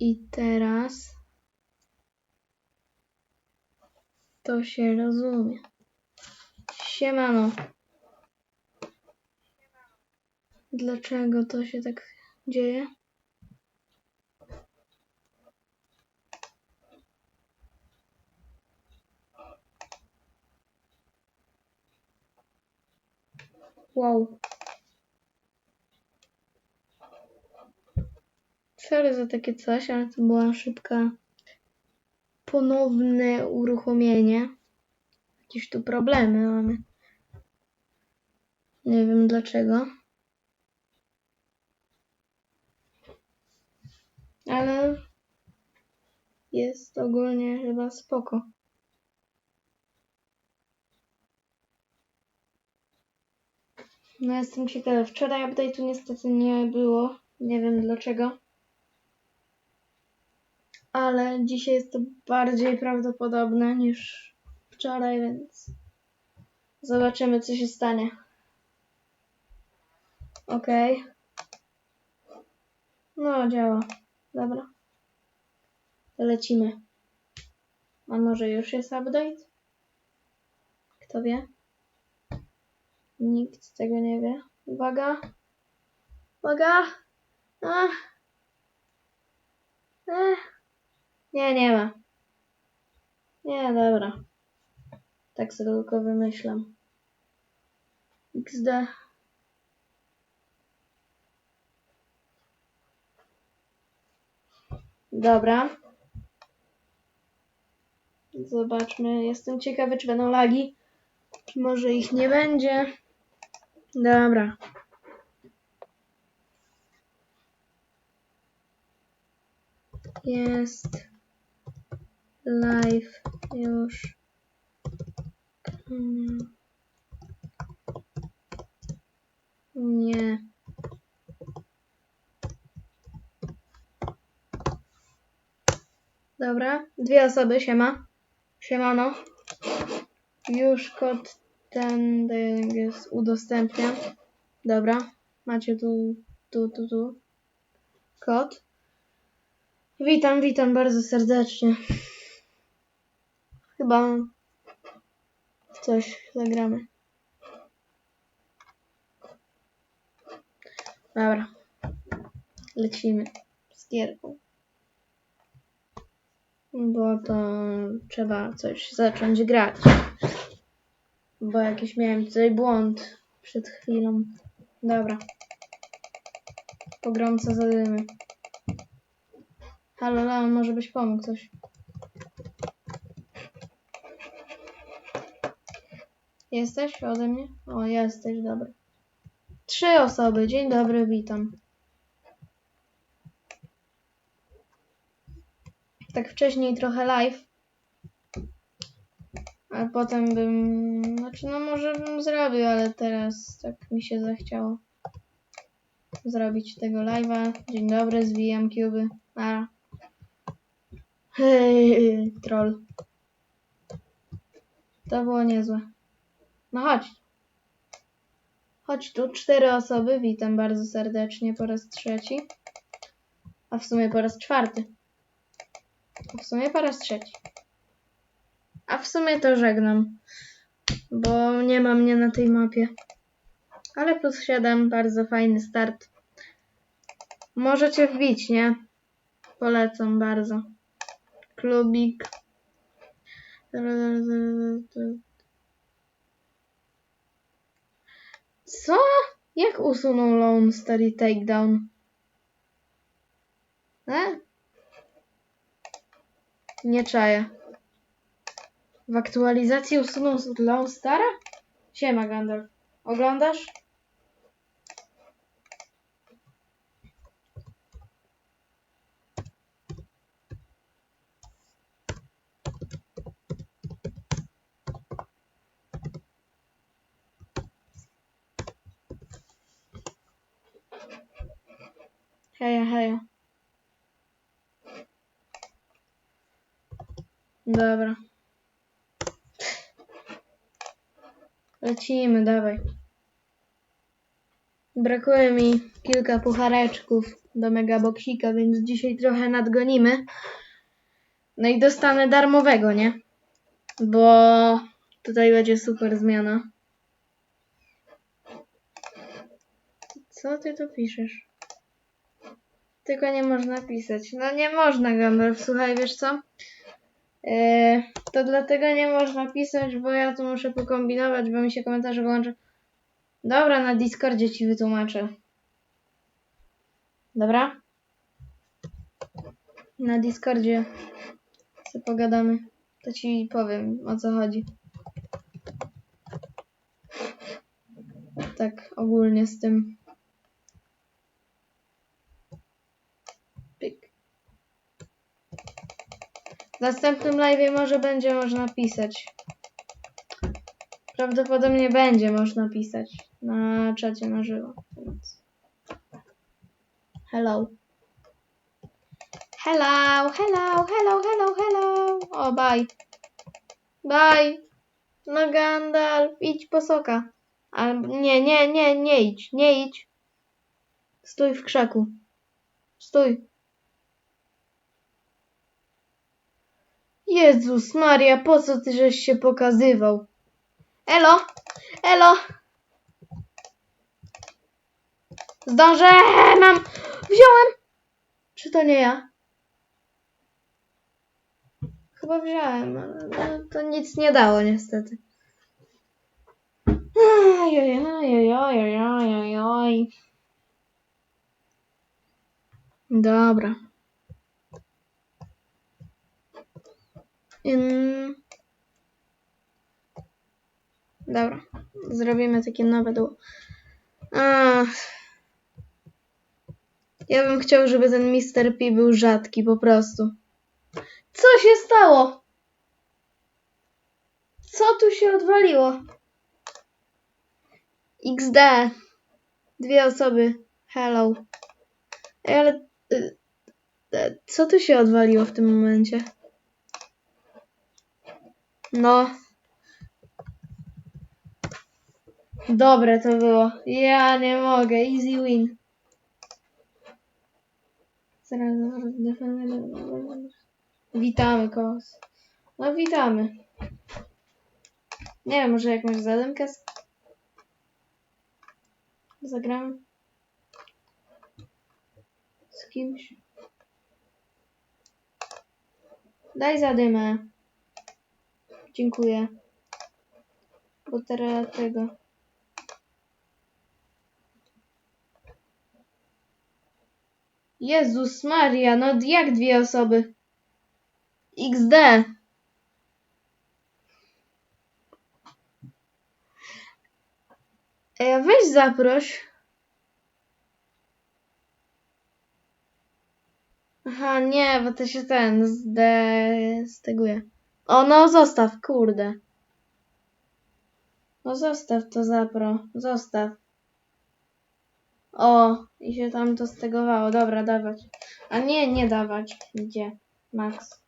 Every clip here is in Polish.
I teraz to się rozumie. Siemano. Dlaczego to się tak dzieje? Wow. Sorry za takie coś, ale to była szybka ponowne uruchomienie. Jakieś tu problemy mamy. Nie wiem dlaczego. Ale jest ogólnie chyba spoko. No jestem ciekawa. Wczoraj update'u niestety nie było. Nie wiem dlaczego. Ale dzisiaj jest to bardziej prawdopodobne niż wczoraj, więc zobaczymy co się stanie. Okej. No, działa. Dobra. Lecimy. A może już jest update? Kto wie? Nikt tego nie wie. Uwaga. Uwaga. A. E. Nie, nie ma. Nie, dobra. Tak sobie tylko wymyślam. XD. Dobra. Zobaczmy. Jestem ciekawy, czy będą lagi. Może ich nie będzie. Dobra. Jest live już. Nie. Dobra, dwie osoby, siema. Siemano. Już kod ten jest udostępniam. Dobra, macie tu, tu, tu, tu. Kod. Witam, witam bardzo serdecznie. Chyba coś zagramy. Dobra. Lecimy z gierką. Bo to trzeba coś zacząć grać. Bo jakiś miałem tutaj błąd przed chwilą. Dobra. Pogromca zadymy. Halo, może byś pomógł coś. Jesteś ode mnie? O, jesteś, dobra. Trzy osoby. Dzień dobry, witam. Tak wcześniej trochę live. A potem bym... Znaczy, no może bym zrobił, ale teraz tak mi się zachciało zrobić tego live'a. Dzień dobry, zwijam cuby. A. Hej, troll. To było niezłe. No chodź. Chodź tu, cztery osoby. Witam bardzo serdecznie po raz trzeci. A w sumie po raz czwarty. A w sumie po raz trzeci. A w sumie to żegnam. Bo nie ma mnie na tej mapie. Ale plus 7, bardzo fajny start. Możecie wbić, nie? Polecam bardzo. Klubik. Co? Jak usunął Lone Story Takedown? E? Nie czaję. W aktualizacji usunął Lone Stara? Siema Gandalf. Oglądasz? Heja, heja. Dobra. Lecimy, dawaj. Brakuje mi kilka puchareczków do Megaboxika, więc dzisiaj trochę nadgonimy. No i dostanę darmowego, nie? Bo tutaj będzie super zmiana. Co ty tu piszesz? Tylko nie można pisać. No nie można, Gandalf. Słuchaj, wiesz co? Yy, to dlatego nie można pisać, bo ja tu muszę pokombinować, bo mi się komentarze wyłączą. Dobra, na Discordzie ci wytłumaczę. Dobra? Na Discordzie sobie pogadamy. To ci powiem o co chodzi. Tak ogólnie z tym. W następnym live może będzie można pisać. Prawdopodobnie będzie można pisać na czacie na żywo. Więc... Hello. Hello, hello, hello, hello, hello. O, bye. Bye. No Gandalf, idź po soka. Nie, nie, nie, nie idź, nie idź. Stój w krzaku. Stój. Jezus Maria, po co ty żeś się pokazywał? Elo! Elo! Zdążę! Mam! Wziąłem! Czy to nie ja? Chyba wziąłem, ale to nic nie dało niestety. Dobra. Dobra. Zrobimy takie nowe. Ach. Ja bym chciał, żeby ten Mr. P był rzadki, po prostu. Co się stało? Co tu się odwaliło? XD. Dwie osoby. Hello. Ej, ale... y, y, Co tu się odwaliło w tym momencie? No. Dobre to było. Ja nie mogę. Easy win. Witamy kogoś. No witamy. Nie wiem, może jakąś zadymkę zagramy? Z kimś? Daj zadymę. Dziękuję. Bo teraz tego. Jezus Maria, no jak dwie osoby? XD. Ej, weź zaproś. Aha, nie, bo to się ten zdesteguje. O, no zostaw, kurde. No zostaw to zapro, zostaw. O, i się tam to stegowało. Dobra, dawać. A nie, nie dawać. Gdzie? Max.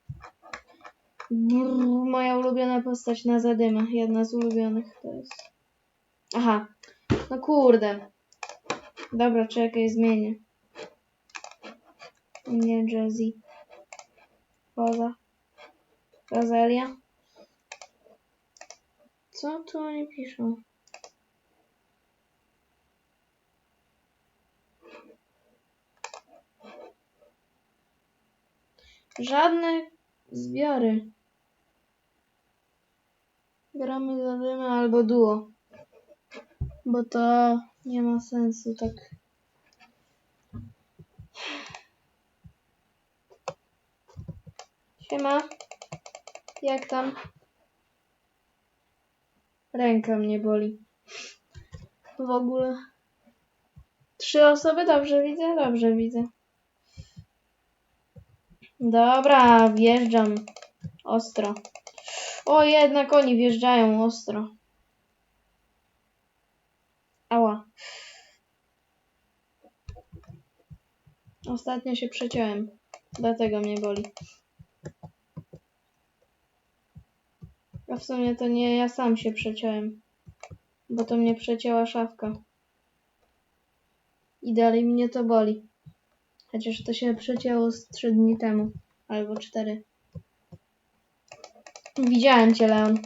Brrr, moja ulubiona postać na zadymach. Jedna z ulubionych to jest. Aha. No kurde. Dobra, czekaj, zmienię. Nie, Jazzy. Poza. Rozelia. Co tu oni piszą? Żadne zbiory. Gramy za dymę albo duo. Bo to nie ma sensu tak. Siema. Jak tam? Ręka mnie boli. W ogóle. Trzy osoby? Dobrze widzę? Dobrze widzę. Dobra, wjeżdżam. Ostro. O, jednak oni wjeżdżają ostro. Ała. Ostatnio się przeciąłem. Dlatego mnie boli. A w sumie to nie ja sam się przeciąłem. Bo to mnie przecięła szafka. I dalej mnie to boli. Chociaż to się przecięło z 3 dni temu. Albo 4. Widziałem cię, Leon.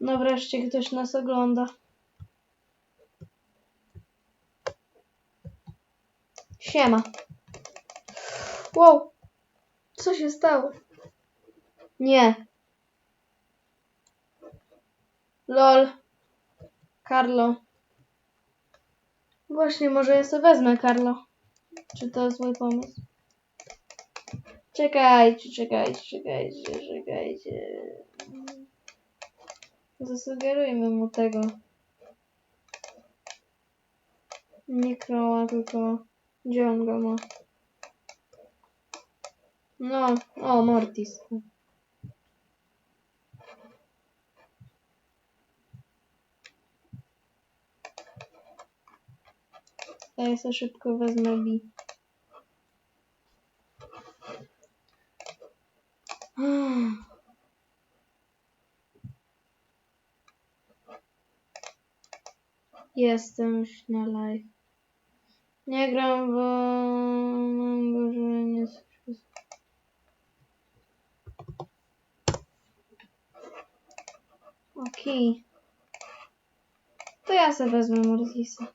No wreszcie ktoś nas ogląda. Siema. Wow. Co się stało? Nie. Lol. Carlo. Właśnie, może ja sobie wezmę Carlo. Czy to zły pomysł? Czekajcie, czekajcie, czekajcie, czekajcie. Zasugerujmy mu tego. Nie Kroła, tylko gdzie on go ma? No, o, Mortis. A ja sobie szybko wezmę Bi. Jestem już na live. Nie gram, bo mam Boże, nie. Okej. To ja sobie wezmę Mortisa.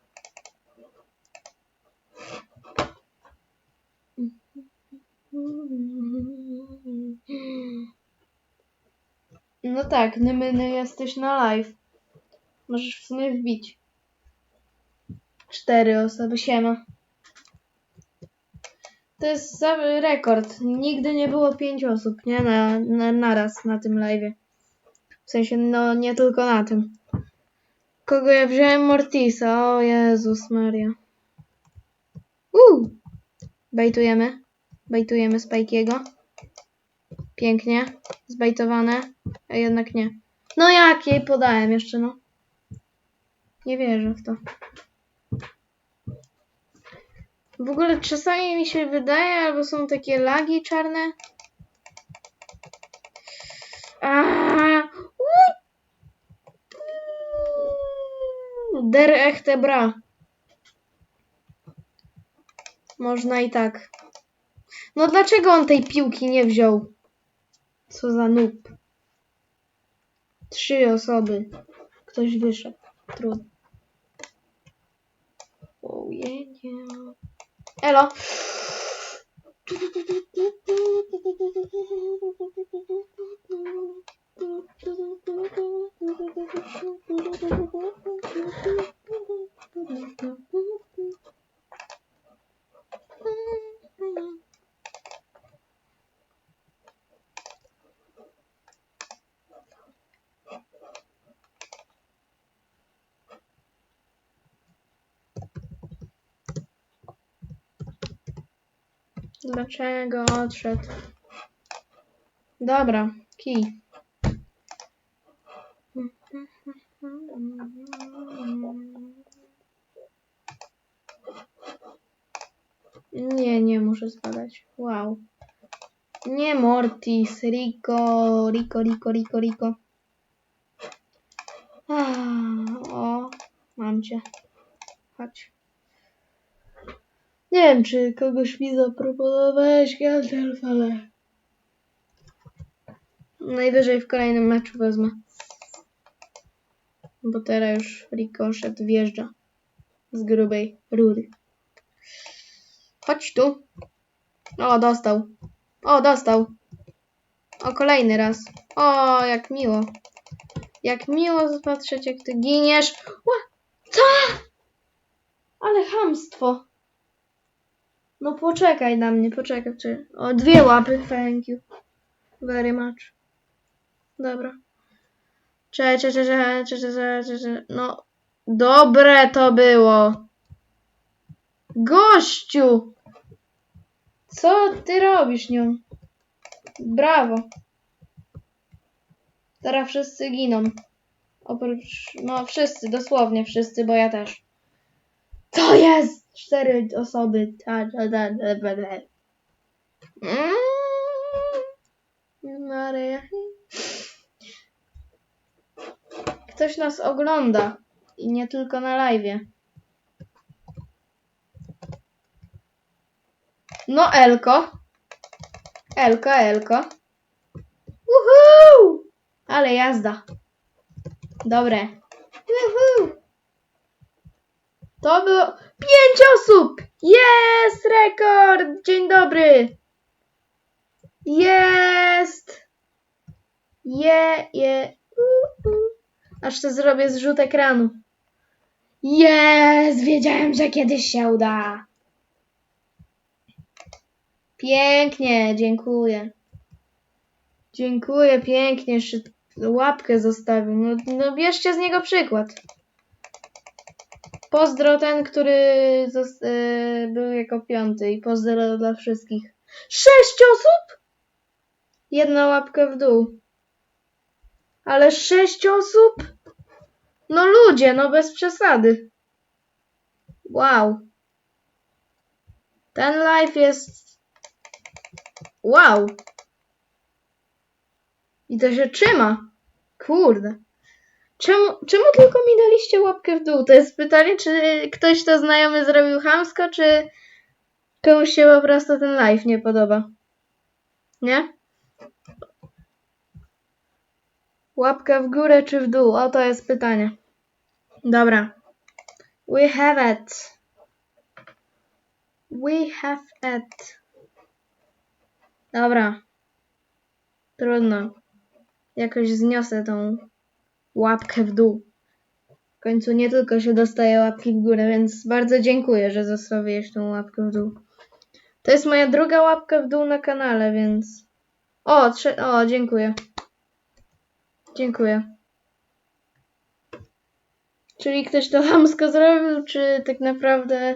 No tak, Nymyny jesteś na live. Możesz w sumie wbić. Cztery osoby, siema. To jest za rekord. Nigdy nie było pięć osób, nie? Na, na, naraz na tym live. W sensie, no nie tylko na tym. Kogo ja wziąłem? Mortisa. O Jezus Maria. Uuu. Bejtujemy. Bejtujemy Spajkiego. Pięknie. Zbejtowane. A jednak nie. No jak jej podałem jeszcze, no. Nie wierzę w to. W ogóle czasami mi się wydaje, albo są takie lagi czarne. Der echte bra. Można i tak. No dlaczego on tej piłki nie wziął? Co za noob. Trzy osoby. Ktoś wyszedł. Trudno. Oh yeah, yeah. Elo. Dlaczego odszedł? Dobra, kij. Nie, nie muszę spadać. Wow. Nie Mortis, Rico, Rico, Rico, Rico, Rico. Ah, o, mam cię. Chodź. Nie wiem, czy kogoś mi zaproponowałeś, Gandalf, ale... Najwyżej w kolejnym meczu wezmę. Bo teraz już Ricochet wjeżdża z grubej rury. Chodź tu. O, dostał. O, dostał. O, kolejny raz. O, jak miło. Jak miło patrzeć, jak ty giniesz. Ła! Co? Ale chamstwo. No poczekaj na mnie, poczekaj. Czy... O, dwie łapy, thank you. Very much. Dobra. Cze, cze, cze, cze, cze, cze, cze, cze. No, dobre to było. Gościu! Co ty robisz nią? Brawo. Teraz wszyscy giną. Oprócz, no wszyscy, dosłownie wszyscy, bo ja też. To jest! Cztery osoby. Ta, ta, ta, ta, ta, ta. Mm. Maria. ktoś nas ogląda. I nie tylko na live. No, Elko. Elko, Elko. Woohoo! Ale jazda. Dobre. Woohoo! To było pięć osób! Jest rekord! Dzień dobry! Jest! Je, je. u, u. Aż to zrobię zrzut ekranu. Jest! Wiedziałem, że kiedyś się uda. Pięknie, dziękuję. Dziękuję pięknie, łapkę zostawił. No, no bierzcie z niego przykład. Pozdro ten, który e, był jako piąty i pozdro dla wszystkich. Sześć osób? Jedna łapka w dół. Ale sześć osób? No ludzie, no bez przesady. Wow. Ten live jest... Wow. I to się trzyma. Kurde. Czemu, czemu tylko mi daliście łapkę w dół? To jest pytanie, czy ktoś to znajomy zrobił chamsko, czy komuś się po prostu ten live nie podoba? Nie? Łapka w górę czy w dół? O, to jest pytanie. Dobra. We have it. We have it. Dobra. Trudno. Jakoś zniosę tą łapkę w dół. W końcu nie tylko się dostaje łapki w górę, więc bardzo dziękuję, że zostawiłeś tą łapkę w dół. To jest moja druga łapka w dół na kanale, więc... O, trze... o, dziękuję. Dziękuję. Czyli ktoś to hamsko zrobił, czy tak naprawdę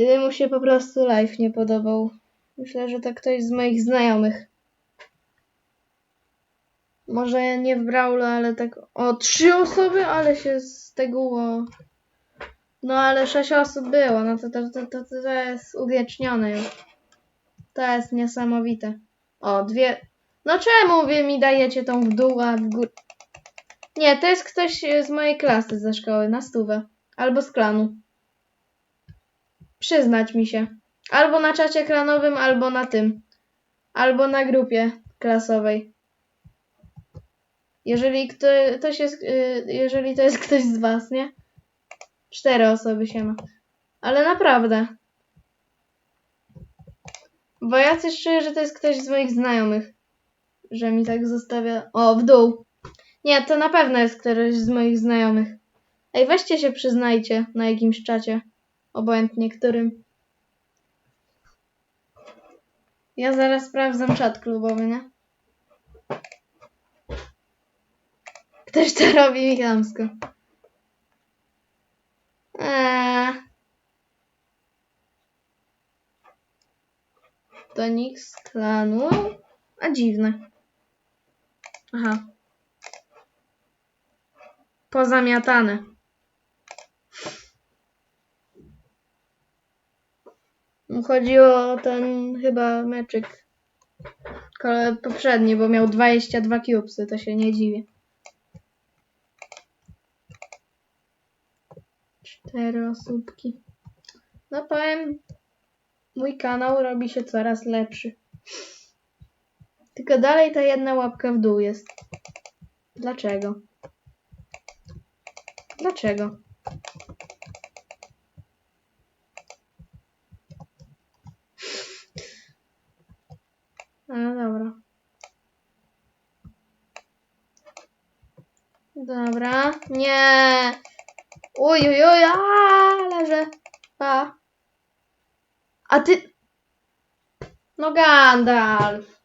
y, mu się po prostu live nie podobał? Myślę, że to ktoś z moich znajomych. Może nie w Brawlu, ale tak. O, trzy osoby, ale się steguło. No ale sześć osób było, no to to, to, to, to jest uwiecznione już. To jest niesamowite. O, dwie. No czemu wy mi dajecie tą w dół, a w górę? Nie, to jest ktoś z mojej klasy ze szkoły, na stówę. Albo z klanu. Przyznać mi się. Albo na czacie klanowym, albo na tym. Albo na grupie klasowej. Jeżeli kto, ktoś jest, y, jeżeli to jest ktoś z was, nie? Cztery osoby się ma. Ale naprawdę. Bo ja coś czuję, że to jest ktoś z moich znajomych. Że mi tak zostawia. O, w dół. Nie, to na pewno jest któryś z moich znajomych. Ej, weźcie się przyznajcie na jakimś czacie. Obojętnie którym. Ja zaraz sprawdzam czat klubowy, nie? Ktoś to robi chamsko. Eee. To nikt z klanu. A dziwne. Aha. Pozamiatane. Chodziło o ten chyba meczyk poprzedni, bo miał 22 cubesy, to się nie dziwię. Cztery osóbki. No powiem, mój kanał robi się coraz lepszy. Tylko dalej ta jedna łapka w dół jest. Dlaczego? Dlaczego? No dobra. Dobra. Nie. Uj, uj, uj, a, leżę. A. A ty... No Gandalf.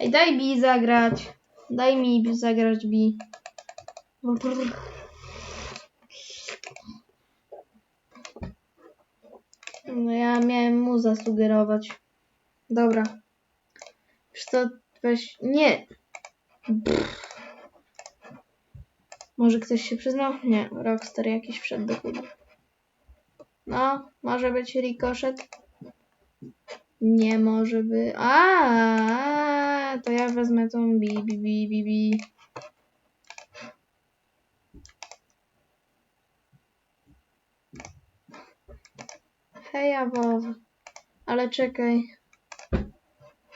Ej, daj Bi zagrać. Daj mi zagrać Bi. No ja miałem mu zasugerować. Dobra. Wiesz co, weź... Nie. Może ktoś się przyznał? Nie, Rockstar jakiś wszedł do klubu. No, może być rikoszet. Nie może być. A, to ja wezmę tą bi, bi, bi, bi, bi. Hej, Awow. Ale czekaj.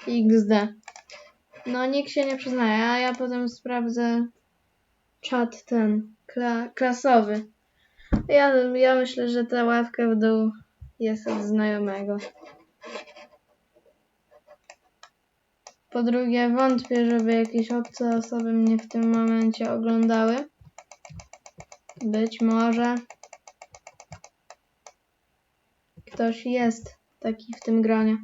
XD. No, nikt się nie przyznaje, a ja potem sprawdzę czat ten, kla klasowy. Ja, ja myślę, że ta ławka w dół jest od znajomego. Po drugie, wątpię, żeby jakieś obce osoby mnie w tym momencie oglądały. Być może ktoś jest taki w tym gronie.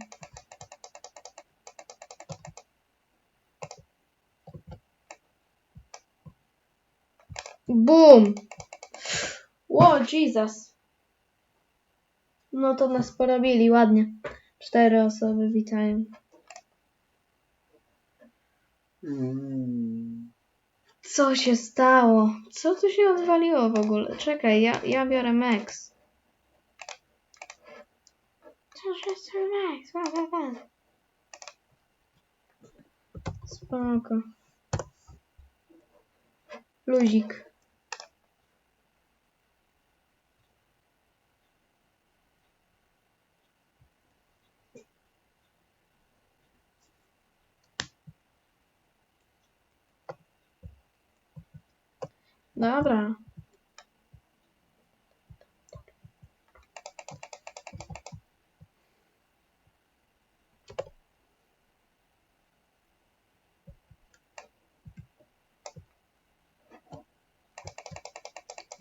Boom! Ło, Jesus! No to nas porobili ładnie. Cztery osoby witają. Mm. Co się stało? Co tu się odwaliło w ogóle? Czekaj, ja, ja biorę Max. Co jest Max? Wa, wa, wa. Spoko. Luzik. Dobra.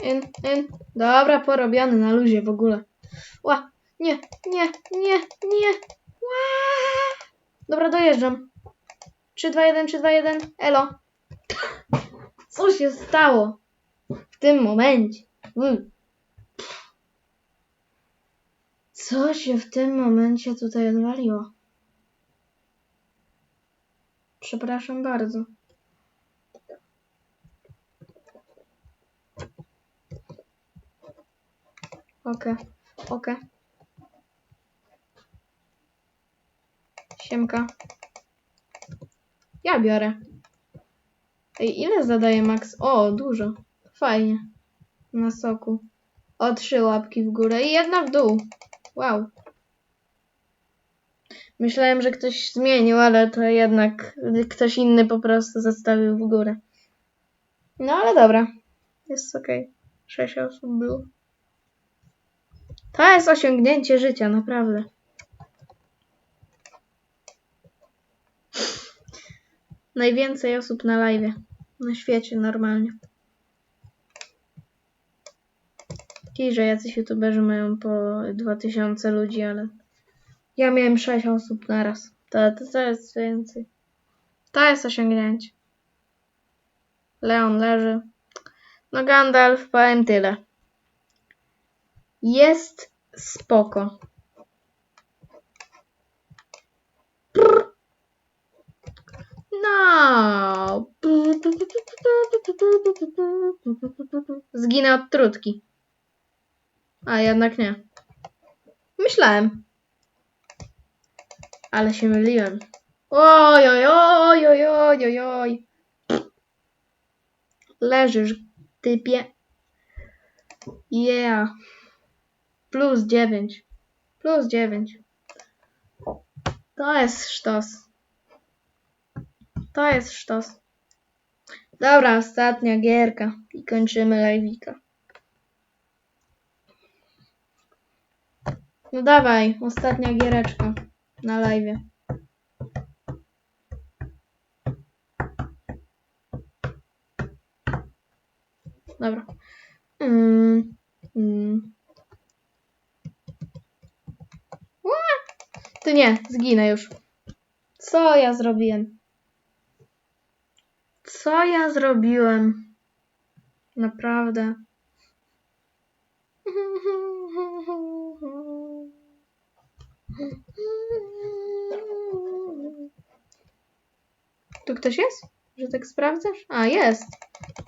In, in. Dobra, porobiony na luzie w ogóle. Ła, nie, nie, nie, nie. Ła. Dobra, dojeżdżam. 3, 2, 1, 3, 2, 1. Elo. Co się stało? W tym momencie. Co się w tym momencie tutaj odwaliło? Przepraszam bardzo. Okej, okej. Siemka. Ja biorę. Ej, ile zadaje max? O, dużo. Fajnie. Na soku. O, trzy łapki w górę i jedna w dół. Wow. Myślałem, że ktoś zmienił, ale to jednak ktoś inny po prostu zostawił w górę. No ale dobra. Jest okej. Sześć osób było. To jest osiągnięcie życia, naprawdę. Najwięcej osób na live. Na świecie normalnie. Ci, że jacyś youtuberzy mają po 2000 ludzi, ale ja miałem 6 osób naraz. To, to, to jest więcej. To jest osiągnięcie. Leon leży. No Gandalf, powiem tyle. Jest spoko. No. Zginę od trutki. A jednak nie. Myślałem. Ale się myliłem. Oj, oj, oj, oj, oj, oj, oj. Leżysz, typie. Yeah. Plus 9. Plus 9. To jest sztos. To jest sztos. Dobra, ostatnia gierka. I kończymy live'ika. No dawaj, ostatnia giereczka na live. Dobra. Mm, mm. Ty nie, zginę już. Co ja zrobiłem? Co ja zrobiłem? Naprawdę. Ktoś jest? Że tak sprawdzasz? A, jest.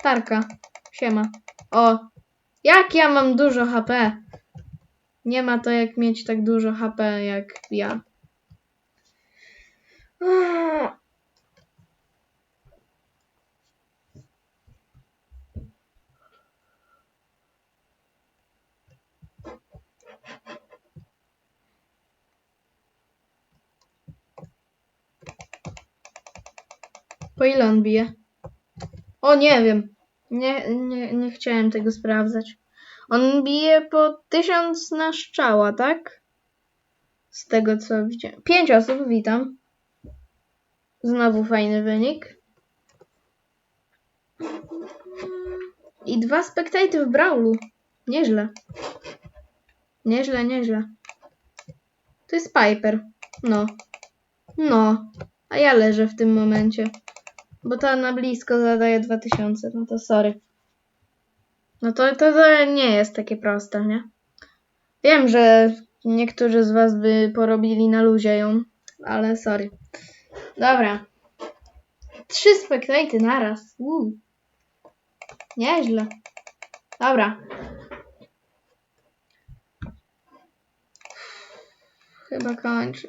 Tarka. Siema. O. Jak ja mam dużo HP? Nie ma to jak mieć tak dużo HP jak ja. Po ile on bije? O, nie wiem. Nie, nie, nie chciałem tego sprawdzać. On bije po tysiąc na szczała, tak? Z tego co widziałem. Pięć osób, witam. Znowu fajny wynik. I dwa spektaty w Brawlu. Nieźle. Nieźle, nieźle. To jest Piper. No. No. A ja leżę w tym momencie. Bo ta na blisko zadaje 2000. No to sorry. No to, to, to nie jest takie proste, nie? Wiem, że niektórzy z was by porobili na luzie ją, ale sorry. Dobra. Trzy spektaty naraz. Uuu. Nieźle. Dobra. Chyba kończę.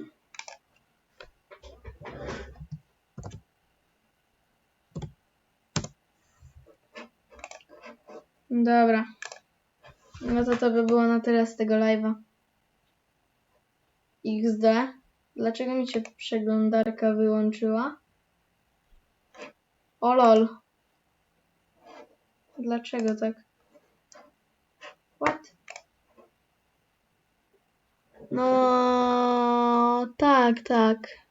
Dobra. No to to by było na tyle z tego live'a. XD. Dlaczego mi się przeglądarka wyłączyła? O lol. Dlaczego tak? What? No tak, tak.